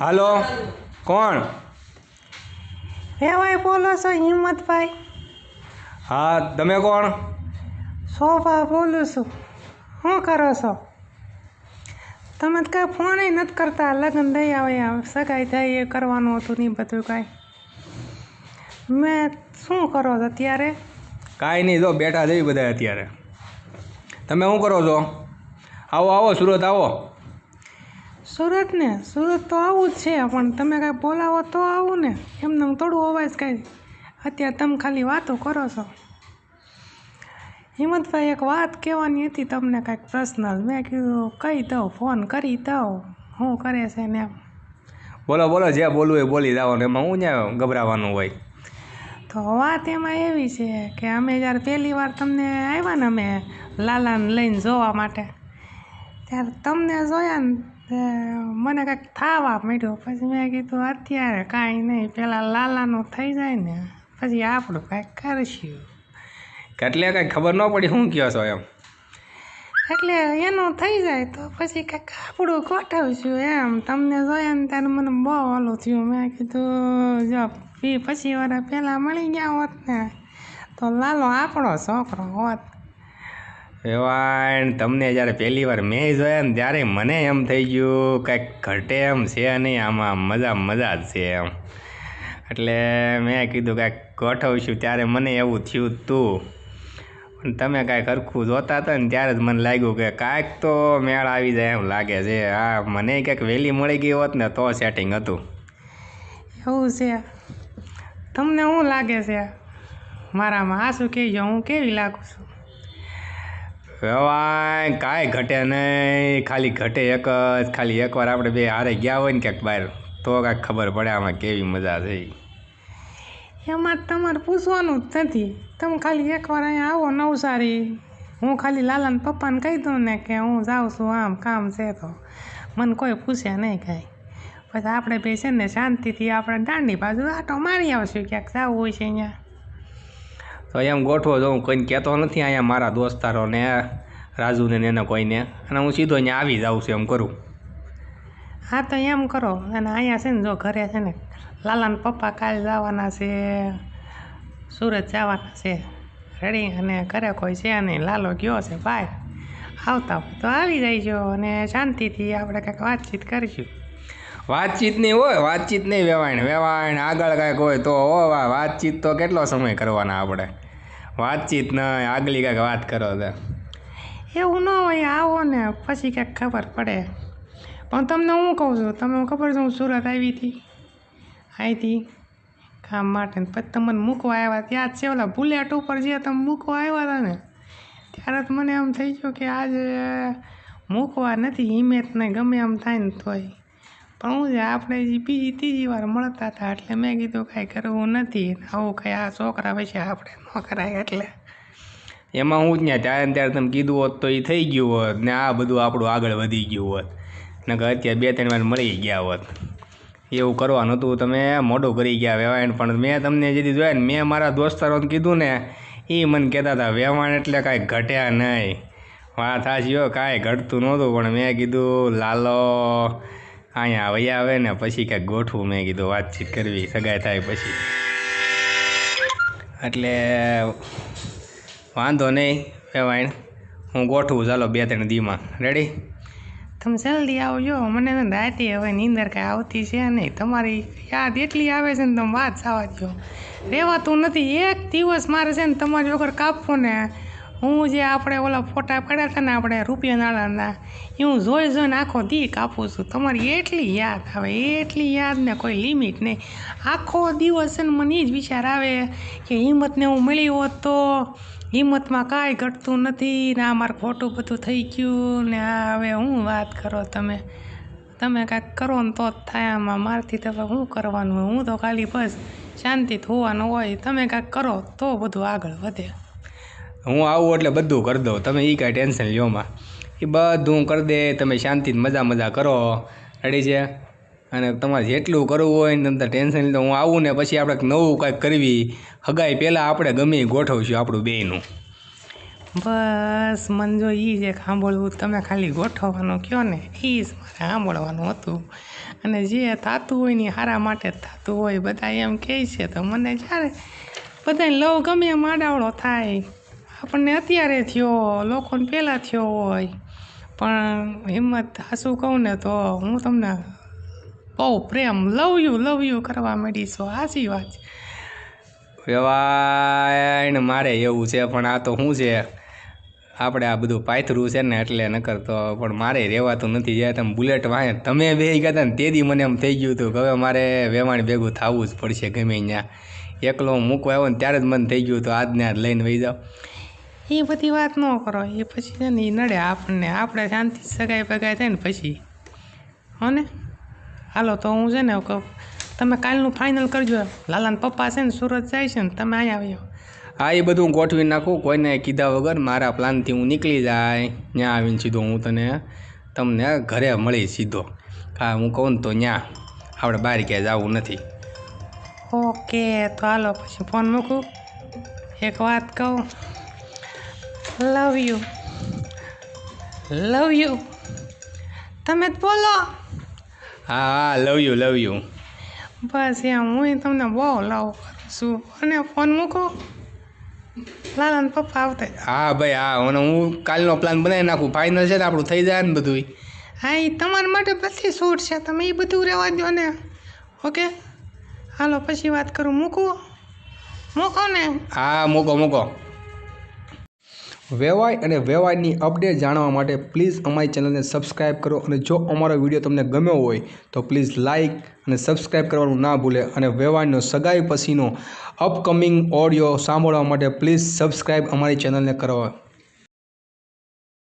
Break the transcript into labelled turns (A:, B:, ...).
A: હાલો કોણ?
B: હે ભાઈ બોલો છો હિંમતભાઈ.
A: હા તમે કોણ?
B: શોભા બોલું છું. શું કરો છો? તમે તો કાંઈ ફોન નથી કરતા લગ્ન દઈ આવે સગાઈ થઈ એ કરવાનું હતું નહીં બધું કાંઈ. મેં શું કરો છો અત્યારે?
A: કાંઈ નહીં જો બેઠા જઈ બધા અત્યારે. તમે શું કરો છો? આવો આવો સુરત આવો.
B: સુરત ને સુરત તો આવું જ છે પણ તમે કાંઈ બોલાવો તો આવું ને. એમને એમ થોડું અવાજ કાંઈ અત્યારે તમે ખાલી વાતો કરો છો. હિંમતભાઈ એક વાત કહેવાની હતી તમને કાંઈક પર્સનલ મેં કીધું કહી દઉં? ફોન કરી દઉં. શું કરે છે ને એમ.
A: બોલો બોલો જે બોલવું એ બોલી દાવો ને. એમાં હું ત્યાં ગભરાવાનું હોય?
B: તો વાત એમાં એવી છે કે અમે જ્યારે પહેલી વાર તમને આવ્યા ને અમે લાલાને લઈને જોવા માટે ત્યારે તમને જોયા ને તે મને કંઈક થાવા માંડ્યું. પછી મેં કીધું અત્યારે કાંઈ નહીં પહેલાં લાલાનું થઈ જાય ને પછી આપણું કાંઈક કરશું.
A: એટલે કાંઈ ખબર ન પડી શું કહો છો એમ?
B: એટલે એનું થઈ જાય તો પછી કાંઈક આપણું ગોઠવશું એમ. તમને જોયા ને ત્યારે મને બહુ ઓલું થયું. મેં કીધું જો પછી વાળા પહેલાં મળી ગયા હોત ને તો લાલો આપણો છોકરો હોત.
A: એવાય તમને જ્યારે પહેલી વાર મેં જોયા ને ત્યારે મને એમ થઈ ગયું કાંઈક ઘટે એમ છે નહીં, આમાં મજા મજા જ છે એમ. એટલે મેં કીધું કાંઈક ગોઠવશું, ત્યારે મને એવું થયું તું. પણ તમે કાંઈક હરખું જોતા હતા ને ત્યારે જ મને લાગ્યું કે કાંઈક તો મેળ આવી જાય એમ લાગે છે. હા, મને ક્યાંક વહેલી મળી ગઈ હોત ને તો સેટિંગ હતું.
B: એવું છે. તમને શું લાગે છે? મારામાં આ શું કહેજો, હું કેવી લાગું છું?
A: વેવાય, કાંઈ ઘટે નહીં. ખાલી ઘટે એક જ. ખાલી એકવાર આપણે બે હારે ગયા હોય ને ક્યાંક બહાર, તો કાંઈક ખબર પડે આમાં કેવી મજા છે. ઈ.
B: એમાં તમારે પૂછવાનું જ નથી. તમે ખાલી એકવાર અહીંયા આવો નવસારી. હું ખાલી લાલાને પપ્પાને કહી દઉં ને કે હું જાઉં છું આમ કામ છે તો. મને કોઈ પૂછે નહીં કાંઈ. પછી આપણે બે છે ને શાંતિથી આપણે દાંડી બાજુ આટો મારી આવશું ક્યાંક જવું હોય છે અહીંયા.
A: તો એમ ગોઠવો તો હું કોઈને કહેતો નથી અહીંયા મારા દોસ્તારોને રાજુને ને એને કોઈને. અને હું સીધો અહીંયા આવી જાઉં છું એમ કરું.
B: હા તો એમ કરો. અને અહીંયા છે ને જો ઘરે છે ને લાલાના પપ્પા કાલે જવાના છે સુરત જવાના છે. રેડી? અને ઘરે કોઈ છે નહીં. લાલો ગયો છે ભાઈ. આવતા હોય તો આવી જઈજો અને શાંતિથી આપણે કંઈક વાતચીત કરીશું.
A: વાતચીત નહીં હોય વાતચીત નહીં વેવાણ. વેવાણ આગળ કાંઈક હોય તો હો વાતચીત તો કેટલો સમય કરવાના આપણે? વાતચીત નહીં આગલી કાંઈક વાત કરો તો.
B: એવું ન હોય, આવો ને, પછી ક્યાંક ખબર પડે. પણ તમને હું કહું છું, તમને ખબર છે હું સુરત આવી હતી? અહીંથી કામ માટે ને પછી તમને મૂકવા આવ્યા યાદ છે ઓલા બુલેટ ઉપર જે તમે મૂકવા આવ્યા હતા ને? ત્યારે જ મને એમ થઈ ગયું કે આજે મૂકવા નથી હિંમતને ગમે એમ થાય ને તોય. પણ હું આપણે બીજી ત્રીજી વાર મળતા હતા એટલે મેં કીધું કાંઈ કરવું નથી આવું કાંઈ આ છોકરા પછી આપણે ન કરાય એટલે.
A: એમાં હું જ ત્યાં ત્યારે ત્યારે તમે કીધું હોત તો એ થઈ ગયું હોત ને આ બધું આપણું આગળ વધી ગયું હોત. ને કે અત્યારે બે ત્રણ વાર મળી ગયા હોત. એવું કરવાનું હતું તમે મોઢું કરી ગયા વેવાણ, પણ મેં તમને જે જોયા ને મેં મારા દોસ્તારોને કીધું ને એ મને કહેતા હતા, વેવાણ એટલે કાંઈ ઘટ્યા નહીં. વાત સાચી હો, કાંઈ ઘટતું નહોતું, પણ મેં કીધું, લાલો અહીંયા વૈયા આવે ને પછી કાંઈક ગોઠવું, મેં કીધું વાતચીત કરવી, સગાઈ થાય પછી. એટલે વાંધો નહીં, વેવાણ. હું ગોઠવું, ચાલો બે ત્રણ દીમાં. રેડી
B: તમે જલ્દી આવજો. મને ને રાતે હવે નીંદર કાંઈ આવતી છે નહીં. તમારી યાદ એટલી આવે છે ને તમે વાત સાવા દો રહેવાતું નથી. એક દિવસ મારે છે ને તમારી વગર કાપવો ને હું જે આપણે ઓલા ફોટા પડ્યા હતા ને આપણે રૂપિયા નાણાંના એ હું જોઈ જોઈને આખો દી કાપું છું. તમારી એટલી યાદ આવે, એટલી યાદ ને કોઈ લિમિટ નહીં. આખો દિવસ ને મને એ જ વિચાર આવે કે હિંમતને હું મળી હોત તો હિંમતમાં કાંઈ ઘટતું નથી ને આ મારું ખોટું બધું થઈ ગયું ને આ હવે હું વાત કરો તમે? તમે કાંઈક કરો ને તો જ થાય આમાં. મારથી તમે શું કરવાનું હોય? હું તો ખાલી બસ શાંતિથી હોવાનું હોય. તમે કાંઈક કરો તો બધું આગળ વધે.
A: હું આવું એટલે બધું કરી દઉં. તમે એ કાંઈ ટેન્શન લ્યો માં. એ બધું કરી દે, તમે શાંતિથી મજા મજા કરો. રેડી છે? અને તમારે જેટલું કરવું હોય ને તમે ટેન્શન લીધું. હું આવું ને પછી આપણે નવું કાંઈક કરવી. હગાઈ પહેલાં આપણે ગમે ગોઠવશું આપણું બેનું
B: બસ, મન જો એ જે સાંભળવું. તમે ખાલી ગોઠવવાનું કહો ને એ જ મારે સાંભળવાનું હતું. અને જે થતું હોય ને સારા માટે થતું હોય. બધા એમ કહે છે તો મને જ્યારે બધાને લવ ગમે એમ આડાવડો થાય. આપણને અત્યારે થયો, લોકોને પહેલાં થયો હોય. પણ હિંમત હાસું કહું ને તો હું તમને બહુ પ્રેમ લવ યુ લવ યુ કરવા માંડી છો સાચી વાત.
A: વેવાઈને મારે એવું છે, પણ આ તો શું છે? આપણે આ બધું પાથરું છે ને એટલે નકર તો પણ મારે રહેવાતું નથી. જ્યારે તમે બુલેટ વાંચે તમે બે ગયા હતા ને તેથી મને એમ થઈ ગયું હતું કે હવે મારે વેવાણ ભેગું થવું જ પડશે ગમે ત્યાં એકલો મૂકવા આવ્યો ને ત્યારે જ મને થઈ ગયું હતું. આજને આજ લઈને વહી જાઓ.
B: એ બધી વાત ન કરો. એ પછી છે ને એ નડે આપણને. આપણે શાંતિ સગાઈ પગાઈ થાય ને પછી. હો ને? હાલો તો હું છે ને કહું તમે કાલનું ફાઇનલ કરજો. લાલાના પપ્પા છે ને સુરત જાય છે ને તમે અહીંયા આવ્યો
A: હા એ બધું ગોઠવી નાખું. કોઈને કીધા વગર મારા પ્લાનથી હું નીકળી જાય. ત્યાં આવીને સીધો હું તને તમને ઘરે મળી સીધો. હા હું કહું ને તો ત્યાં આપણે બહાર ક્યાંય જવું નથી.
B: ઓકે તો હાલો પછી ફોન મૂકું. એક વાત કહું. લવ યુ લવ યુ તમે બોલો.
A: હા હા લવ યુ લવ યુ
B: બસ એમ હું તમને બહુ લવ કરું છું. અને ફોન મૂકો. લાલાના પપ્પા આવતા
A: હા ભાઈ હા અને હું કાલનો પ્લાન બનાવી નાખું. ફાઇનલ છે ને આપણું થઈ જાય ને બધું
B: હા એ તમારા માટે પછી શૂટ છે. તમે એ બધું રહેવા દો ને. ઓકે? હાલો પછી વાત કરું. મૂકું? મૂકો ને.
A: હા મૂકો મૂકો. વેવાય અને વેવાયની અપડેટ જાણવા માટે પ્લીઝ અમારી ચેનલને સબસ્ક્રાઈબ કરો અને જો અમારો વીડિયો તમને ગમ્યો હોય, તો પ્લીઝ લાઇક અને સબસ્ક્રાઈબ કરવાનું ના ભૂલે અને વેવાયનો સગાઈ પછીનો અપકમિંગ ઓડિયો સાંભળવા માટે પ્લીઝ સબસ્ક્રાઈબ અમારી ચેનલને કરવા